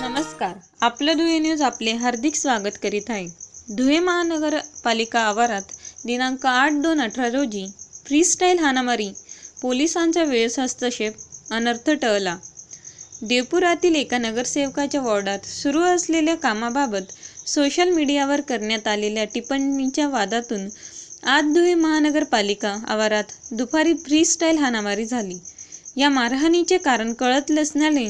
नमस्कार. आपलं धुळे न्यूज आपले हार्दिक स्वागत करीत आहे. धुळे महानगरपालिका आवारात दिनांक आठ दोन अठरा रोजी फ्रीस्टाईल हानामारी पोलिसांचा वेळेस हस्तक्षेप अनर्थ टळला. देवपुरातील एका नगरसेवकाच्या वॉर्डात सुरू असलेल्या कामाबाबत सोशल मीडियावर करण्यात आलेल्या टिप्पणीच्या वादातून आज धुळे महानगरपालिका आवारात दुपारी फ्रीस्टाईल हाणामारी झाली. या मारहाणीचे कारण कळत नसल्याने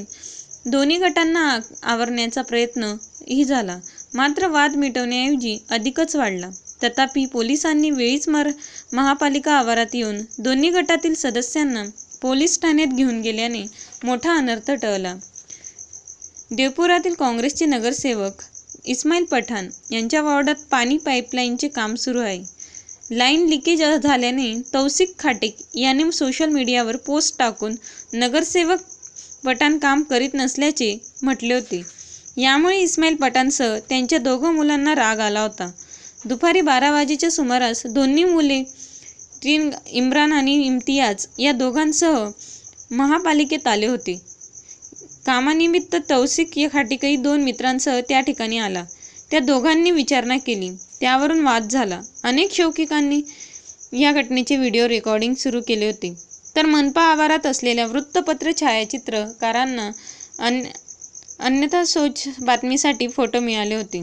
दोन्ही गटांना आ- आवरण्याचा प्रयत्न ही झाला. मात्र वाद मिटवण्याऐवजी अधिकच वाढला. तथापि पोलिसांनी वेळीच मर महापालिका आवारात येऊन दोन्ही गटातील सदस्यांना पोलीस ठाण्यात घेऊन गेल्याने मोठा अनर्थ टळला. देवपुरातील काँग्रेसचे नगरसेवक इस्माईल पठाण यांच्या वॉर्डात पाणी पाईपलाईनचे काम सुरू आहे. लाईन लिकेज झाल्याने तौसिक खाटेक याने सोशल मीडियावर पोस्ट टाकून नगरसेवक पठाण काम करीत नसल्याचे म्हटले होते. यामुळे इस्माईल पठाणसह त्यांच्या दोघं मुलांना राग आला होता. दुपारी बारा वाजेच्या सुमारास दोन्ही मुले तीन इम्रान आणि इम्तियाज या दोघांसह महापालिकेत आले होते. कामानिमित्त तौसिक या खाटिकही दोन मित्रांसह त्या ठिकाणी आला. त्या दोघांनी विचारणा केली. त्यावरून वाद झाला. अनेक शौकिकांनी या घटनेचे व्हिडिओ रेकॉर्डिंग सुरू केले होते. तर मनपा आवारात असलेल्या वृत्तपत्र छायाचित्रकारांना अन्य अन्यथा सोच बातमीसाठी फोटो मिळाले होते.